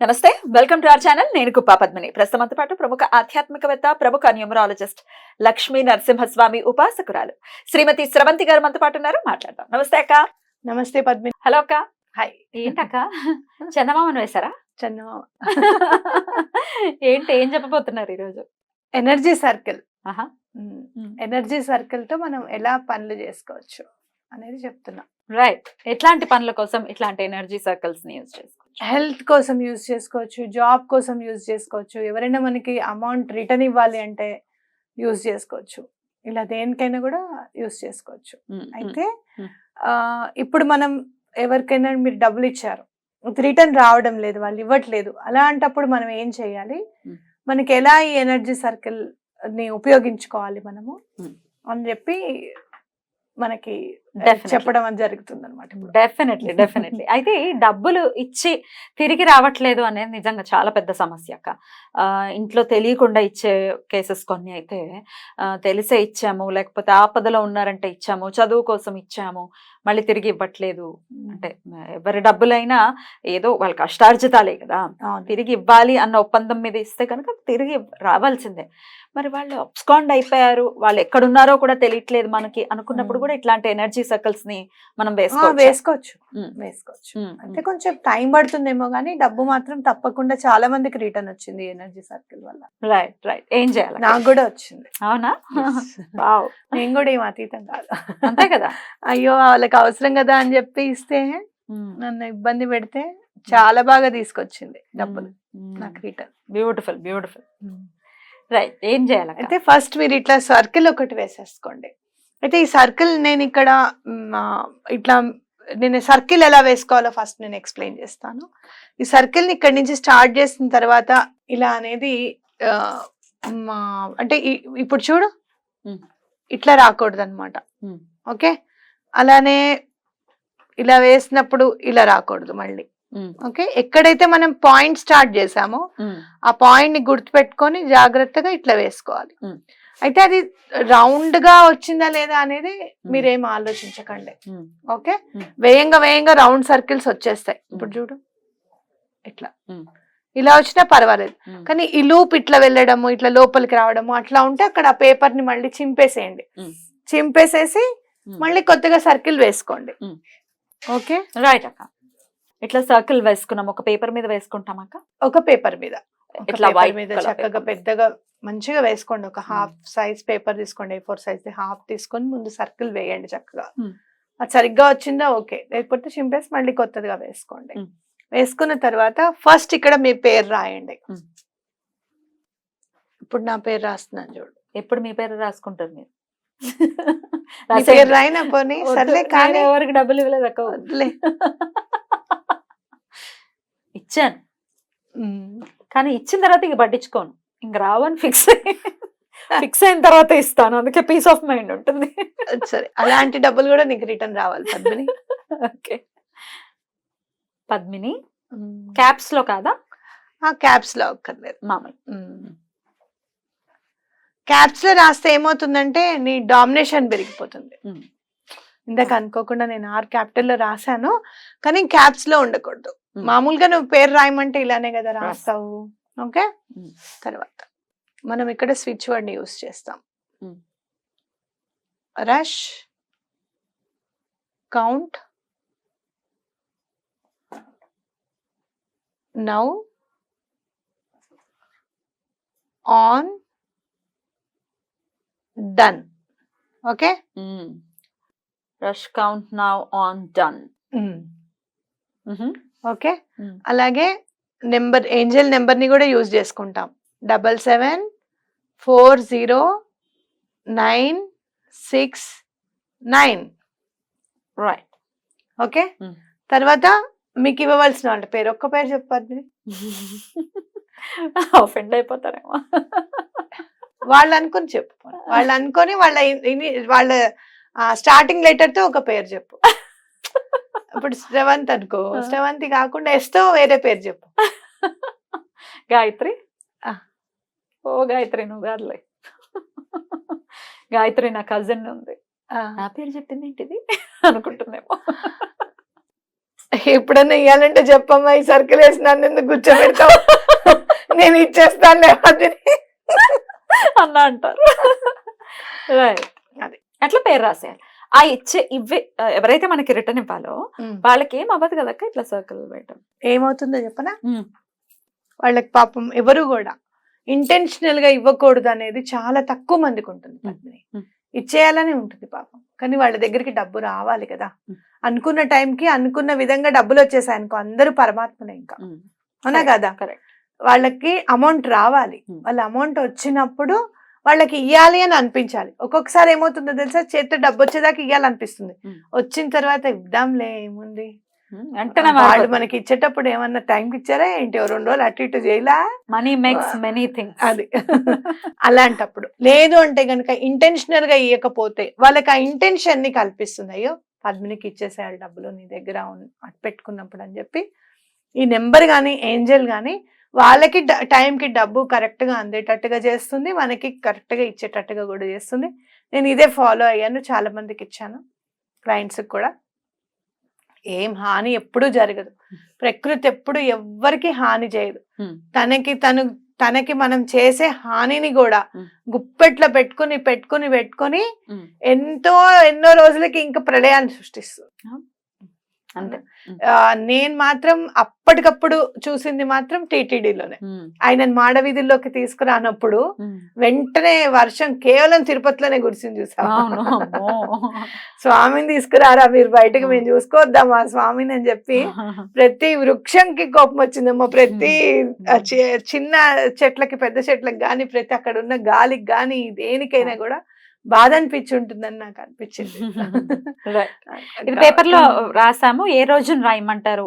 నమస్తే welcome to our channel. నేను కుప్పా పద్మిని. ప్రస్తుతంతో పాటు ప్రముఖ ఆధ్యాత్మికవేత్త ప్రముఖ న్యూమరాలజిస్ట్ లక్ష్మీ నరసింహస్వామి ఉపాసకురాలు శ్రీమతి స్రవంతి గారు మనతో పాటు ఉన్నారు. మాట్లాడదాం. నమస్తే అక్క. నమస్తే పద్మిని. హలో అక్క. హాయ్. ఏంటక్క? చందమామను వేశారా? చందమామ. ఏంటి ఏం చెప్పబోతున్నారు ఈరోజు? Energy circle. ఆహా. ఎనర్జీ సర్కిల్తో మనం ఎలా పనులు చేసుకోవచ్చు అనేది చెప్తున్నా. రైట్. ఎట్లాంటి పనుల కోసం ఇట్లాంటి ఎనర్జీ సర్కిల్స్ని యూజ్ చేసుకోవచ్చు హెల్త్ కోసం యూజ్ చేసుకోవచ్చు జాబ్ కోసం యూజ్ చేసుకోవచ్చు ఎవరైనా మనకి అమౌంట్ రిటర్న్ ఇవ్వాలి అంటే యూజ్ చేసుకోవచ్చు ఇలా దేనికైనా కూడా యూజ్ చేసుకోవచ్చు అయితే ఇప్పుడు మనం ఎవరికైనా మీరు డబ్బులు ఇచ్చారు రిటర్న్ రావడం లేదు వాళ్ళు ఇవ్వట్లేదు అలాంటప్పుడు మనం ఏం చేయాలి. మనకి ఎలా ఈ ఎనర్జీ సర్కిల్ని ఉపయోగించుకోవాలి మనము. అని చెప్పి మనకి. చెప్పడం అని జరుగుతుంది అనమాట డెఫినెట్లీ డెఫినెట్లీ అయితే డబ్బులు ఇచ్చి తిరిగి రావట్లేదు అనేది నిజంగా చాలా పెద్ద సమస్య అక్క. ఇంట్లో తెలియకుండా ఇచ్చే కేసెస్ కొన్ని అయితే తెలిసే ఇచ్చాము లేకపోతే ఆపదలో ఉన్నారంటే ఇచ్చాము చదువు కోసం ఇచ్చాము మళ్ళీ తిరిగి ఇవ్వట్లేదు. అంటే ఎవరి డబ్బులైనా ఏదో వాళ్ళ కష్టార్జితాలే కదా. తిరిగి ఇవ్వాలి అన్న ఒప్పందం మీద ఇస్తే కనుక తిరిగి రావాల్సిందే. మరి వాళ్ళు అబ్స్కాండ్ అయిపోయారు వాళ్ళు ఎక్కడున్నారో కూడా తెలియట్లేదు మనకి అనుకున్నప్పుడు. కూడా ఇట్లాంటి ఎనర్జీ సర్కిల్స్ని మనం వేసుకోవచ్చు? వేసుకోవచ్చు. అంటే కొంచెం టైం పడుతుందేమో కానీ డబ్బు మాత్రం తప్పకుండా చాలా మందికి రిటర్న్ వచ్చింది ఎనర్జీ సర్కిల్ వల్ల. రైట్ రైట్ ఏం చేయాలి నాకు కూడా వచ్చింది. అవునా? నేను కూడా ఏం అతీతం కాదు. అంతే కదా? అయ్యో వాళ్ళకి అవసరం కదా అని చెప్పి ఇస్తే నన్ను ఇబ్బంది పెడితే చాలా బాగా తీసుకొచ్చింది డబ్బులు. నాకు రిటర్న్ బ్యూటిఫుల్ బ్యూటిఫుల్ రైట్ ఏం చేయాలి అయితే ఫస్ట్ మీరు ఇట్లా సర్కిల్ ఒకటి వేసేసుకోండి. అయితే ఈ సర్కిల్ నేను ఇక్కడ ఇట్లా నేను సర్కిల్ ఎలా వేసుకోవాలో ఫస్ట్ నేను ఎక్స్ప్లెయిన్ చేస్తాను. ఈ సర్కిల్ని ఇక్కడ నుంచి స్టార్ట్ చేసిన తర్వాత ఇలా అనేది అంటే ఇప్పుడు చూడు. ఇట్లా రాకూడదు అనమాట ఓకే? అలానే ఇలా వేసినప్పుడు ఇలా రాకూడదు మళ్ళీ. ఓకే? ఎక్కడైతే మనం పాయింట్ స్టార్ట్ చేసామో ఆ పాయింట్ని గుర్తుపెట్టుకొని జాగ్రత్తగా ఇట్లా వేసుకోవాలి. అయితే అది రౌండ్గా వచ్చిందా లేదా అనేది మీరేం ఆలోచించకండి. ఓకే. వేయంగా వేయంగా రౌండ్ సర్కిల్స్ వచ్చేస్తాయి. ఇప్పుడు చూడు. ఇట్లా. ఇలా వచ్చినా పర్వాలేదు. కానీ ఈ లూప్ ఇట్లా వెళ్ళడము ఇట్లా లోపలికి రావడము అట్లా ఉంటే అక్కడ ఆ పేపర్ని మళ్ళీ చింపేసేయండి. చింపేసేసి మళ్ళీ కొత్తగా సర్కిల్ వేసుకోండి. ఓకే? రైట్ అక్క. ఇట్లా సర్కిల్ వేసుకున్నాం. ఒక పేపర్ మీద వేసుకుంటాం అక్క? ఒక పేపర్ మీద. ఇట్లా వైట్ మీద చక్కగా పెద్దగా మంచిగా వేసుకోండి. ఒక హాఫ్ సైజ్ పేపర్ తీసుకోండి. ఏ ఫోర్ సైజ్ హాఫ్ తీసుకొని ముందు సర్కిల్ వేయండి చక్కగా. అది సరిగ్గా వచ్చిందా? ఓకే. లేకపోతే చింపేసి మళ్ళీ కొత్తదిగా వేసుకోండి. వేసుకున్న తర్వాత ఫస్ట్ ఇక్కడ మీ పేరు రాయండి. ఇప్పుడు నా పేరు రాస్తున్నాను చూడు. ఎప్పుడు మీ పేరు రాసుకుంటారు మీరు? పేరు రాయినా పోనీ. సర్లే కానీ ఎవరికి డబ్బులు ఇవ్వలేదు. ఇచ్చాను. కానీ ఇచ్చిన తర్వాత ఇంక పట్టించుకోను. ఇంక రావని ఫిక్స్ ఫిక్స్ అయిన తర్వాత ఇస్తాను. అందుకే పీస్ ఆఫ్ మైండ్ ఉంటుంది. సరే. అలాంటి డబ్బులు కూడా నీకు రిటర్న్ రావాలి పద్మిని. ఓకే. పద్మిని క్యాప్స్లో కాదా? ఆ క్యాప్స్లో ఒక్కర్లేదు మామూలు. క్యాప్స్లో రాస్తే ఏమవుతుందంటే నీ డామినేషన్ పెరిగిపోతుంది. ఇందాక అనుకోకుండా నేను ఆర్ క్యాపిటల్లో రాశాను. కానీ క్యాప్స్లో ఉండకూడదు. మామూలుగా నువ్వు పేరు రాయమంటే ఇలానే కదా రాస్తావు. ఓకే. తర్వాత మనం ఇక్కడ స్విచ్ వర్డ్ యూస్ చేస్తాం. Rush count now on done okay? Rush count now on done okay అలాగే నెంబర్ ఏంజల్ నెంబర్ని కూడా యూజ్ చేసుకుంటాం. Double seven four zero nine six nine. Right okay? Mm. తర్వాత మీకు ఇవ్వవలసిన వాళ్ళ పేరు ఒక్క పేరు చెప్పద్దు ఆఫెండ్ అయిపోతారేమో. వాళ్ళు అనుకొని చెప్పు వాళ్ళు అనుకొని వాళ్ళ వాళ్ళ స్టార్టింగ్ లెటర్తో ఒక పేరు చెప్పు. ఇప్పుడు శ్రవంత్ అనుకో. శ్రవంతి కాకుండా ఎస్తో వేరే పేరు చెప్పు. గాయత్రి. ఓ గాయత్రి నువ్వు కాదులే. గాయత్రి నా కజిన్ ఉంది. నా పేరు చెప్పింది ఏంటిది? అనుకుంటుందేమో. ఎప్పుడన్నా ఇవ్వాలంటే చెప్పమ్మా ఈ సర్కిల్ వేసి నన్ను ఎందుకు కూర్చోబెడతావు? నేను ఇచ్చేస్తాను అన్న అంటారు. రైట్. అట్లా పేరు రాసేయాలి. ఆ ఇచ్చే ఇవ్వే ఎవరైతే మనకి రిటర్న్ ఇవ్వాలో వాళ్ళకి ఏం అవ్వదు కదా ఇట్లా సర్కిల్ పెట్టడం ఏమవుతుందో చెప్పనా? వాళ్ళకి పాపం ఎవరు కూడా ఇంటెన్షనల్గా ఇవ్వకూడదు అనేది చాలా తక్కువ మందికి ఉంటుంది పద్మిని. ఇచ్చేయాలని ఉంటుంది పాపం. కానీ వాళ్ళ దగ్గరికి డబ్బు రావాలి కదా. అనుకున్న టైంకి అనుకున్న విధంగా డబ్బులు వచ్చేసాయి అనుకో అందరూ పరమాత్మనే ఇంకా. అవునా కదా? కరెక్ట్ వాళ్ళకి అమౌంట్ రావాలి. వాళ్ళ అమౌంట్ వచ్చినప్పుడు వాళ్ళకి ఇయ్యాలి అని అనిపించాలి. ఒక్కొక్కసారి ఏమవుతుందో తెలుసా? చేతితో డబ్బు వచ్చేదాకా ఇయ్యాలనిపిస్తుంది. Hmm. వచ్చిన తర్వాత ఇద్దాంలే ఏముంది? వెంటనే వాళ్ళు మనకి ఇచ్చేటప్పుడు ఏమన్నా టైంకి ఇచ్చారా ఏంటి? రెండు రోజులు అటు ఇటు చేయలా? మనీ మేక్స్ మెనీ థింగ్స్ అది. అలాంటప్పుడు. లేదు అంటే గనుక ఇంటెన్షనల్గా ఇవ్వకపోతే వాళ్ళకి ఆ ఇంటెన్షన్ని కల్పిస్తుంది. అయ్యో పద్మినికి ఇచ్చేసేయాలి డబ్బులు నీ దగ్గర అటు పెట్టుకున్నప్పుడు అని చెప్పి ఈ నెంబర్ కానీ ఏంజల్ కానీ వాళ్ళకి టైంకి డబ్బు కరెక్ట్గా అందేటట్టుగా చేస్తుంది మనకి కరెక్ట్గా ఇచ్చేటట్టుగా కూడా చేస్తుంది. నేను ఇదే ఫాలో అయ్యాను చాలా మందికి ఇచ్చాను క్లయింట్స్ కూడా. ఏం హాని ఎప్పుడూ జరగదు. ప్రకృతి ఎప్పుడు ఎవ్వరికి హాని చేయదు. తనకి తను తనకి మనం చేసే హానిని కూడా. గుప్పెట్లో పెట్టుకుని పెట్టుకుని పెట్టుకుని ఎంతో ఎన్నో రోజులకి ఇంకా ప్రళయాన్ని సృష్టిస్తుంది. అంతే. నేను మాత్రం అప్పటికప్పుడు చూసింది మాత్రం టీటీడీలోనే. ఆయనను మాడవీధుల్లోకి తీసుకురానప్పుడు వెంటనే వర్షం కేవలం తిరుపతిలోనే చూసావా? అమ్మో. స్వామిని తీసుకురారా మీరు బయటకు మేము చూసుకోవద్దాం ఆ స్వామిని అని చెప్పి ప్రతి వృక్షంకి కోపం వచ్చిందమ్మా. ప్రతి చిన్న చెట్లకి పెద్ద చెట్లకి గాని ప్రతి అక్కడ ఉన్న గాలికి గాని దేనికైనా కూడా బాధ అనిపించి ఉంటుందని నాకు అనిపించింది. ఇది పేపర్లో రాసాము ఏ రోజున రాయమంటారు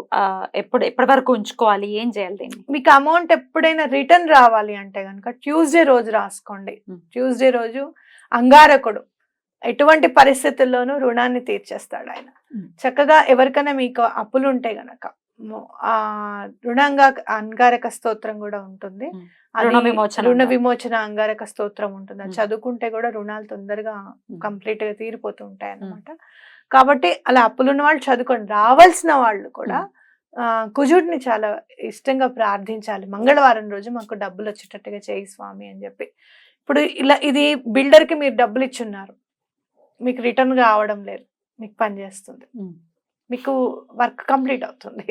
ఎప్పుడు ఎప్పటి వరకు ఉంచుకోవాలి ఏం చేయాలి దీన్ని మీకు అమౌంట్ ఎప్పుడైనా రిటర్న్ రావాలి అంటే కనుక ట్యూస్డే రోజు రాసుకోండి Hmm. ట్యూస్డే రోజు అంగారకుడు ఎటువంటి పరిస్థితుల్లోనూ రుణాన్ని తీర్చేస్తాడు ఆయన Hmm. చక్కగా ఎవరికైనా మీకు అప్పులు ఉంటే గనక రుణంగా అంగారక స్తోత్రం కూడా ఉంటుంది. రుణ విమోచన అంగారక. స్తోత్రం ఉంటుంది. అది. చదువుకుంటే కూడా రుణాలు తొందరగా కంప్లీట్గా తీరిపోతూ ఉంటాయి అన్నమాట. కాబట్టి అలా అప్పులున్న వాళ్ళు చదువుకోండి రావాల్సిన వాళ్ళు కూడా ఆ, కుజుడిని చాలా ఇష్టంగా ప్రార్థించాలి. మంగళవారం రోజు మాకు డబ్బులు వచ్చేటట్టుగా చేయి స్వామి అని చెప్పి. ఇప్పుడు ఇలా ఇది బిల్డర్కి మీరు డబ్బులు ఇచ్చున్నారు. మీకు రిటర్న్ రావడం లేదు. మీకు పని చేస్తుంది. మీకు వర్క్ కంప్లీట్ అవుతుంది.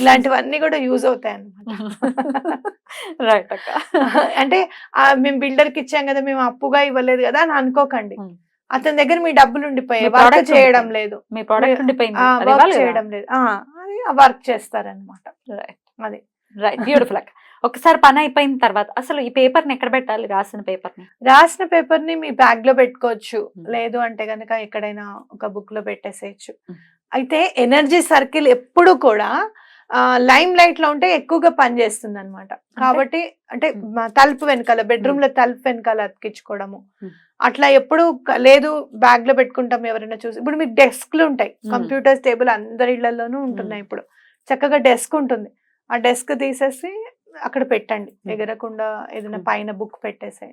ఇలాంటివన్నీ కూడా యూజ్ అవుతాయి అన్నమాట రైట్ అక్క. అంటే మేము బిల్డర్కి ఇచ్చాం కదా మేము అప్పుగా ఇవ్వలేదు కదా అని అనుకోకండి. అతని దగ్గర మీ డబ్బులు ఉండిపోయాయి. వర్క్ చేయడం. లేదు. మీ ప్రోడక్ట్ ఉండిపోయింది. వర్క్? చేయడం లేదు. అది వర్క్ చేస్తారనమాట Right. అది. రైట్ బ్యూటిఫుల్ అక్క. ఒకసారి పని అయిపోయిన తర్వాత అసలు ఈ పేపర్ని ఎక్కడ పెట్టాలి? రాసిన పేపర్ని రాసిన పేపర్ని మీ బ్యాగ్లో పెట్టుకోవచ్చు. లేదు అంటే గనక ఎక్కడైనా ఒక బుక్లో పెట్టేసేయచ్చు. అయితే ఎనర్జీ సర్కిల్ ఎప్పుడు కూడా లైమ్ లైట్లో ఉంటే ఎక్కువగా పనిచేస్తుంది అనమాట కాబట్టి అంటే తలుపు వెనకాల బెడ్రూమ్లో తలుపు వెనకాల అతికించుకోవడము. అట్లా ఎప్పుడు లేదు బ్యాగ్లో పెట్టుకుంటాం ఎవరైనా చూసి. ఇప్పుడు మీకు డెస్క్లు ఉంటాయి. కంప్యూటర్స్ టేబుల్ అందరి ఇళ్ళలోనూ ఉంటున్నాయి ఇప్పుడు. చక్కగా డెస్క్ ఉంటుంది. ఆ డెస్క్ తీసేసి అక్కడ పెట్టండి. ఎగరకుండా ఏదైనా. పైన బుక్ పెట్టేసే.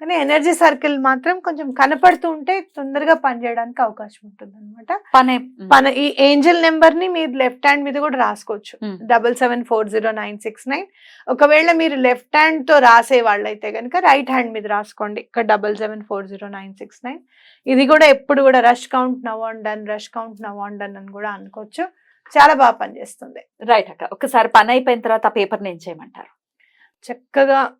కానీ ఎనర్జీ సర్కిల్ మాత్రం కొంచెం కనపడుతూ ఉంటే తొందరగా పనిచేయడానికి అవకాశం ఉంటుంది అనమాట పని మన ఈ ఏంజల్ నెంబర్ని మీరు లెఫ్ట్ హ్యాండ్ మీద కూడా రాసుకోవచ్చు. Double seven four zero nine six nine. ఒకవేళ మీరు లెఫ్ట్ హ్యాండ్తో రాసే వాళ్ళైతే కనుక రైట్ హ్యాండ్ మీద రాసుకోండి. ఇక్కడ double seven four zero nine six nine. ఇది కూడా ఎప్పుడు కూడా rush count now on done rush count now on done అని కూడా అనుకోవచ్చు. చాలా బాగా పనిచేస్తుంది. రైట్ అక్క. ఒకసారి పని అయిపోయిన తర్వాత ఆ పేపర్ని ఏం చేయమంటారు. చక్కగా